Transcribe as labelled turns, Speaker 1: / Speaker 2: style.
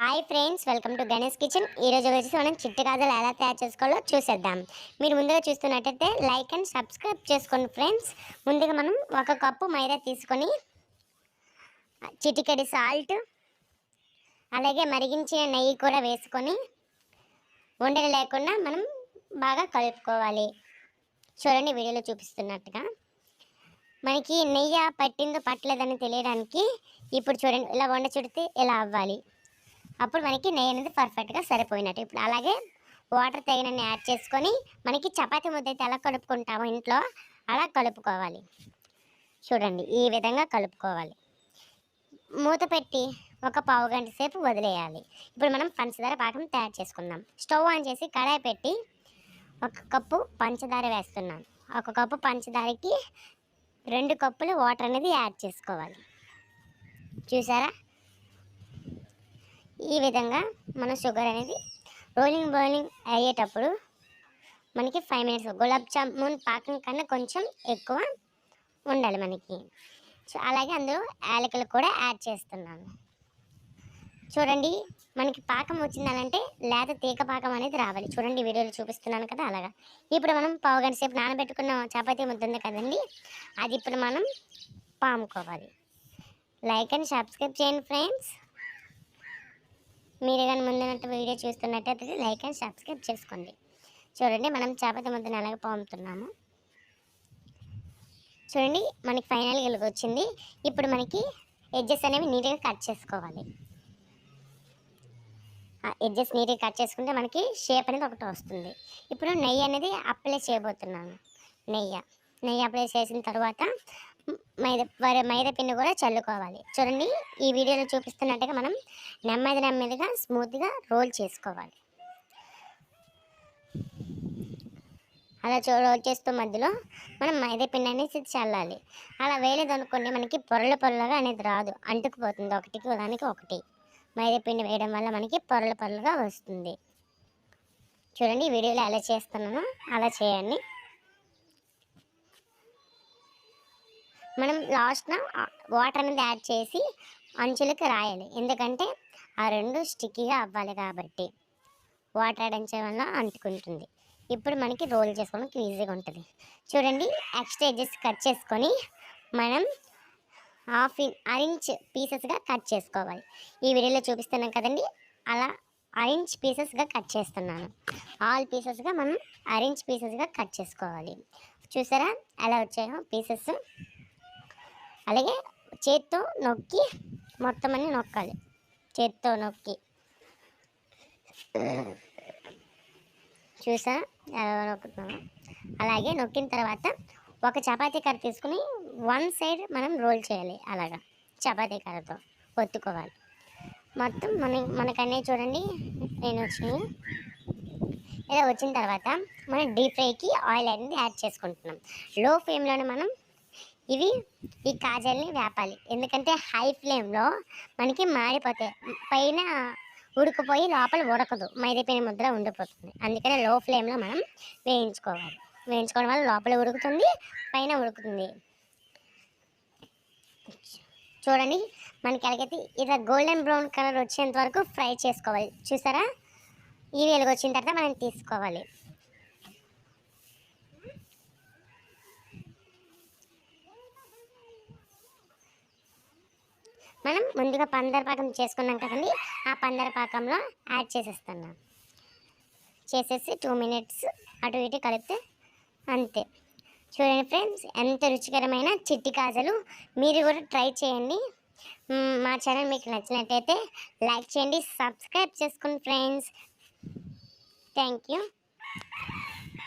Speaker 1: Hi friends welcome to Ganesh kitchen. ఈరోజు వచ్చేసి మనం చిట్టు గాజలు ఎలా తయారు చేసుకోవాలో చూసేద్దాం. మీరు ముందుగా చూస్తున్నట్టయితే లైక్ అండ్ సబ్స్క్రైబ్ చేసుకోండి ఫ్రెండ్స్. ముందుగా మనం ఒక కప్పు మైదా తీసుకొని చిటికెడి సాల్ట్ అలాగే మరిగించిన నెయ్యి కూడా వేసుకొని ఉండలు లేకుండా మనం బాగా కలుపుకోవాలి. చూడండి వీడియోలో చూపిస్తున్నట్టుగా. మనకి నెయ్యి పట్టిందో పట్టలేదని తెలియడానికి ఇప్పుడు చూడండి ఇలా వండ చుడితే ఇలా అవ్వాలి? అప్పుడు మనకి నెయ్యి అనేది పర్ఫెక్ట్గా సరిపోయినట్టు. ఇప్పుడు అలాగే వాటర్ తగినన్ని యాడ్ చేసుకొని మనకి చపాతీ ముద్ద అయితే ఎలా కలుపుకుంటామో ఇంట్లో అలా కలుపుకోవాలి. చూడండి ఈ విధంగా కలుపుకోవాలి. మూత పెట్టి ఒక పావు గంట సేపు వదిలేయాలి. ఇప్పుడు మనం పంచదార పాకం తయారు చేసుకుందాం. స్టవ్ ఆన్ చేసి కడాయి పెట్టి ఒక కప్పు పంచదార వేస్తున్నాం ఒక కప్పు పంచదారకి రెండు కప్పులు వాటర్ అనేది యాడ్ చేసుకోవాలి. చూసారా? ఈ విధంగా మన షుగర్ అనేది రోలింగ్ బాయిలింగ్ అయ్యేటప్పుడు మనకి ఫైవ్ మినిట్స్ గులాబ్ జామున్ పాకం కన్నా కొంచెం ఎక్కువ ఉండాలి మనకి. సో అలాగే అందులో యాలకులు కూడా యాడ్ చేస్తున్నాను. చూడండి మనకి పాకం వచ్చిందనంటే లేత తీగ పాకం అనేది రావాలి. చూడండి వీడియోలో చూపిస్తున్నాను కదా అలాగా. ఇప్పుడు మనం పావు గంట సేపు నానబెట్టుకున్న చపాతీ ముద్దుంది కదండి అది ఇప్పుడు మనం పాముకోవాలి. లైక్ అండ్ సబ్స్క్రైబ్ చేయండి ఫ్రెండ్స్ మీరు కానీ ముందున్నట్టు వీడియో చూస్తున్నట్టయితే లైక్ అండ్ సబ్స్క్రైబ్ చేసుకోండి. చూడండి మనం చేపతి ముద్దను అలాగే పాముతున్నాము చూడండి మనకి ఫైనల్ ఇలాగ వచ్చింది. ఇప్పుడు మనకి ఎడ్జెస్ అనేవి నీట్గా కట్ చేసుకోవాలి. ఎడ్జెస్ నీట్గా కట్ చేసుకుంటే మనకి షేప్ అనేది ఒకటి వస్తుంది. ఇప్పుడు నెయ్యి అనేది అప్లై చేయబోతున్నాను. నెయ్యి. నెయ్యి అప్లై చేసిన తర్వాత మైదా వరి మైదా పిండి కూడా చల్లుకోవాలి. చూడండి ఈ వీడియోలో చూపిస్తున్నట్టుగా మనం నెమ్మది నెమ్మదిగా స్మూత్గా రోల్ చేసుకోవాలి. అలా చూ రోల్ చేస్తూ మధ్యలో మనం మైదా పిండి అనేది చల్లాలి. అలా వేయలేదు అనుకోండి మనకి పొరల పొరలుగా అనేది రాదు. అంటుకుపోతుంది ఒకటికి దానికి ఒకటి. మైదా పిండి వేయడం వల్ల మనకి పొరల పొరలుగా వస్తుంది. చూడండి వీడియోలో ఎలా చేస్తున్నానో అలా చేయండి. మనం లాస్ట్న వాటర్ అనేది యాడ్ చేసి అంచులకు రాయాలి. ఎందుకంటే ఆ రెండు స్టిక్కీగా అవ్వాలి కాబట్టి వాటర్ యాడ్ అంచే వల్ల అంటుకుంటుంది. ఇప్పుడు మనకి రోల్ చేసుకోవడానికి ఈజీగా ఉంటుంది. చూడండి ఎక్స్ట్రా ఎడ్జెస్ కట్ చేసుకొని మనం హాఫ్ ఇన్ అరించ్ పీసెస్గా కట్ చేసుకోవాలి. ఈ వీడియోలో చూపిస్తున్నాం కదండి అలా అరించ్ పీసెస్గా కట్ చేస్తున్నాను. ఆల్ పీసెస్గా మనం అరించ్ పీసెస్గా కట్ చేసుకోవాలి. చూసారా ఎలా వచ్చాయో పీసెస్? అలాగే చేత్తో నొక్కి మొత్తం అన్ని నొక్కాలి. చేత్తో నొక్కి. చూసా? ఎలా నొక్కుతున్నాము అలాగే నొక్కిన తర్వాత ఒక చపాతీ కర్ర తీసుకుని వన్ సైడ్ మనం రోల్ చేయాలి. అలాగా. చపాతీ కర్రతో ఒత్తుకోవాలి. మొత్తం మన మనకన్నీ చూడండి. నేను వచ్చినాయి ఇలా వచ్చిన తర్వాత మనం డీప్ ఫ్రైకి ఆయిల్ అనేది యాడ్ చేసుకుంటున్నాం. లో ఫ్లేమ్లోనే మనం ఇవి ఈ కాజల్ని వేపాలి. ఎందుకంటే హై ఫ్లేమ్లో మనకి మాడిపోతాయి. పైన ఉడికిపోయి లోపల ఉడకదు. మైదాపిండి ముద్ర ఉండిపోతుంది. అందుకనే లో ఫ్లేమ్లో మనం వేయించుకోవాలి. వేయించుకోవడం వల్ల లోపల ఉడుకుతుంది పైన ఉడుకుతుంది. చూడండి మనకి ఎలాగైతే ఇలా గోల్డెన్ బ్రౌన్ కలర్ వచ్చేంత వరకు ఫ్రై చేసుకోవాలి. చూసారా? ఈ వెలుగు వచ్చిన తర్వాత మనం తీసుకోవాలి. మనం ముందుగా పందర పాకం చేసుకున్నాం కదండి. ఆ పందర పాకంలో యాడ్ చేసేస్తున్నాం. చేసేసి టూ మినిట్స్ అటు ఇటు కలిపితే అంతే. చూడండి ఫ్రెండ్స్ ఎంత రుచికరమైన చిట్టి కాజలు మీరు కూడా ట్రై చేయండి. మా ఛానల్ మీకు నచ్చినట్టయితే లైక్ చేయండి సబ్స్క్రైబ్ చేసుకోండి ఫ్రెండ్స్ థ్యాంక్ యూ